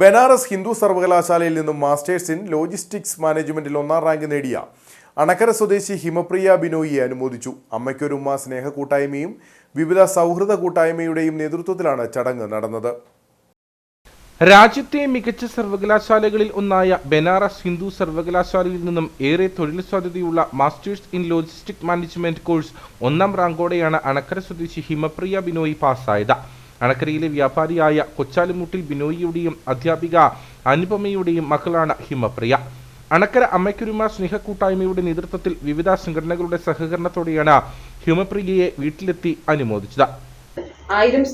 ബനാറസ് ഹിന്ദു സർവകലാശാലയിൽ നിന്നും masters in logistics മാനേജ്മെന്റിൽ ഒന്നാം റാങ്ക് നേടിയ അണക്കര സ്വദേശി ഹിമപ്രിയ ബിനോയിയെ അനുമോദിച്ചു. അമ്മയ്ക്കൊരുമ്മ സ്നേഹ കൂട്ടായ്മയും വിവിധ സൗഹൃദ കൂട്ടായ്മയുടെയും നേതൃത്വത്തിലാണ് ചടങ്ങ് നടന്നത്. രാജ്യത്തെ മികച്ച സർവകലാശാലകളിൽ ഒന്നായ ബനാറസ് ഹിന്ദു സർവകലാശാലയിൽ നിന്നും ഏറെ തൊഴിൽ സാധ്യതയുള്ള masters in logistic management course ഒന്നാം റാങ്കോടെയാണ് അണക്കര സ്വദേശി ഹിമപ്രിയ ബിനോയി പാസ്സായത്. അണക്കരയിലെ വ്യാപാരിയായ കൊച്ചാലുമുട്ടിൽ ബിനോയിയുടെയും അധ്യാപിക അനുപമയുടെയും മകളാണ് ഹിമപ്രിയ. അണക്കര അമ്മയ്ക്കുരുമ സ്നേഹക്കൂട്ടായ്മയുടെ നേതൃത്വത്തിൽ വിവിധ സംഘടനകളുടെ സഹകരണത്തോടെയാണ് ഹിമപ്രിയയെ വീട്ടിലെത്തി അനുമോദിച്ചത്. ആയിരം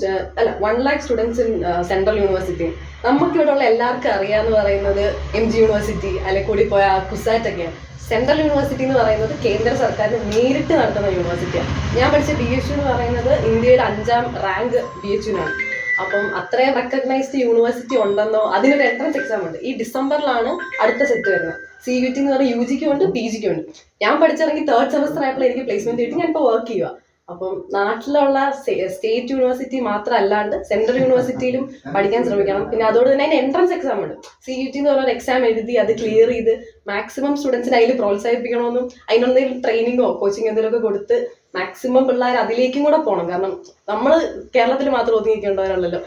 അല്ല one lakh students in central university നമുക്ക് ഇവിടെ ഉള്ള എല്ലാവർക്കും അറിയാന്ന് പറയുന്നത് എം ജി യൂണിവേഴ്സിറ്റി അല്ലെ കൂടി പോയ കുസാറ്റ് ഒക്കെയാണ് സെൻട്രൽ യൂണിവേഴ്സിറ്റി എന്ന് പറയുന്നത് കേന്ദ്ര സർക്കാരിന് നേരിട്ട് നടത്തുന്ന യൂണിവേഴ്സിറ്റിയാണ്. ഞാൻ പഠിച്ച ബി എച്ച് യു എന്ന് പറയുന്നത് ഇന്ത്യയുടെ അഞ്ചാം റാങ്ക് ബി എച്ച് യുനാണ് അപ്പം അത്രയും റെക്കഗ്നൈസ്ഡ് യൂണിവേഴ്സിറ്റി ഉണ്ടെന്നോ അതിനൊരു എൻട്രൻസ് എക്സാം ഉണ്ട്. ഈ ഡിസംബറിലാണ് അടുത്ത സെറ്റ് വരുന്നത്. സി യു ടി എന്ന് പറഞ്ഞാൽ യു ജിക്കും ഉണ്ട് പി ജിക്കും ഉണ്ട് ഞാൻ പഠിച്ചിറങ്ങി തേർഡ് സെമസ്റ്റർ ആയപ്പോൾ എനിക്ക് പ്ലേസ്മെന്റ് കിട്ടി. ഞാൻ ഇപ്പോൾ വർക്ക് ചെയ്യുക അപ്പം നാട്ടിലുള്ള സ്റ്റേറ്റ് യൂണിവേഴ്സിറ്റി മാത്രം അല്ലാണ്ട് സെൻട്രൽ യൂണിവേഴ്സിറ്റിയിലും പഠിക്കാൻ ശ്രമിക്കണം. പിന്നെ അതോട് തന്നെ അതിന് എൻട്രൻസ് എക്സാം ഉണ്ട്. സി യു ടി എന്ന് പറഞ്ഞ എക്സാം എഴുതി അത് ക്ലിയർ ചെയ്ത് മാക്സിമം സ്റ്റുഡൻസിനെ അതിൽ പ്രോത്സാഹിപ്പിക്കണമെന്നും അതിനൊന്നും ട്രെയിനിങ്ങോ കോച്ചിങ് എന്തെങ്കിലുമൊക്കെ കൊടുത്ത് മാക്സിമം പിള്ളേർ അതിലേക്കും കൂടെ പോകണം. കാരണം നമ്മൾ കേരളത്തിൽ മാത്രം ഒതുങ്ങിക്കേണ്ടവരല്ലല്ലോ.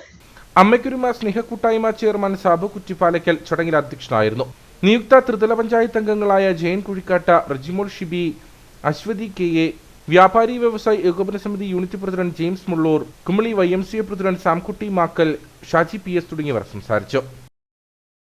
അമ്മയ്ക്കൊരുമ സ്നേഹക്കൂട്ടായ്മ ചെയർമാൻ സാബു കുറ്റിപ്പാലയ്ക്കൽ ചടങ്ങിൽ അധ്യക്ഷനായിരുന്നു. നിയുക്ത ത്രിതല പഞ്ചായത്ത് അംഗങ്ങളായ ജയൻ കുഴിക്കാട്ട റജിമോൾ ഷിബി അശ്വതി കെ എ വ്യാപാരി വ്യവസായി ഏകോപന സമിതി unit president James Mullur Kumily Y M C A president Samkutty Makkal Shaji P S തുടങ്ങിയവർ സംസാരിച്ചു.